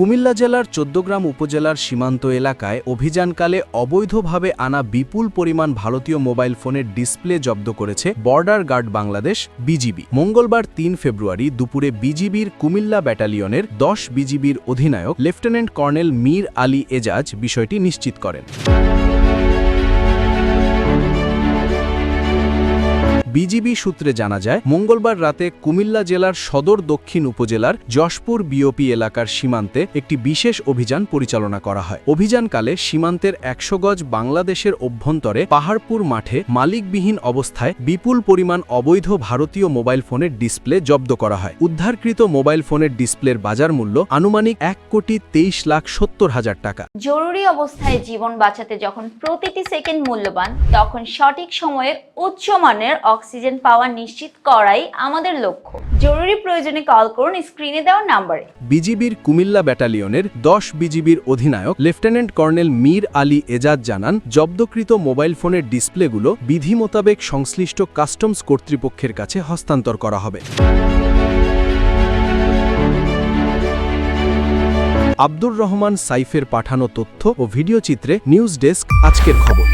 কুমিল্লা জেলার চোদ্দগ্রাম উপজেলার সীমান্ত এলাকায় অভিযানকালে অবৈধভাবে আনা বিপুল পরিমাণ ভারতীয় মোবাইল ফোনের ডিসপ্লে জব্দ করেছে বর্ডার গার্ড বাংলাদেশ, বিজিবি। মঙ্গলবার তিন ফেব্রুয়ারি দুপুরে বিজিবির কুমিল্লা ব্যাটালিয়নের দশ বিজিবির অধিনায়ক লেফটেন্যান্ট কর্নেল মীর আলী এজাজ বিষয়টি নিশ্চিত করেন। বিজিবি সূত্রে জানা যায়, মঙ্গলবার রাতে কুমিল্লা জেলার সদর দক্ষিণ উপজেলার যশপুর বিওপি এলাকার সীমান্তে একটি বিশেষ অভিযান পরিচালনা করা হয়। অভিযানকালে সীমান্তের একশো গজ বাংলাদেশের অভ্যন্তরে পাহাড়পুর মাঠে মালিকবিহীন অবস্থায় বিপুল পরিমাণ অবৈধ ভারতীয় মোবাইল ফোনের ডিসপ্লে জব্দ করা হয়। উদ্ধারকৃত মোবাইল ফোনের ডিসপ্লের বাজার মূল্য আনুমানিক এক কোটি তেইশ লাখ সত্তর হাজার টাকা। জরুরি অবস্থায় জীবন বাঁচাতে যখন প্রতিটি সেকেন্ড মূল্যবান, তখন সঠিক সময়ে উচ্চমানের অক্সিজেন পাওয়া নিশ্চিত করাই আমাদের লক্ষ্য। জরুরি প্রয়োজনে কল করুন স্ক্রিনে দেওয়া নাম্বারে বিজিবির কুমিল্লা ব্যাটালিয়নের দশ বিজিবির অধিনায়ক লেফটেন্যান্ট কর্নেল মীর আলী এজাজ জানান, জব্দকৃত মোবাইল ফোনের ডিসপ্লেগুলো বিধি মোতাবেক সংশ্লিষ্ট কাস্টমস কর্তৃপক্ষের কাছে হস্তান্তর করা হবে। আব্দুর রহমান সাইফের পাঠানো তথ্য ও ভিডিও চিত্রে নিউজ ডেস্ক আজকের খবর।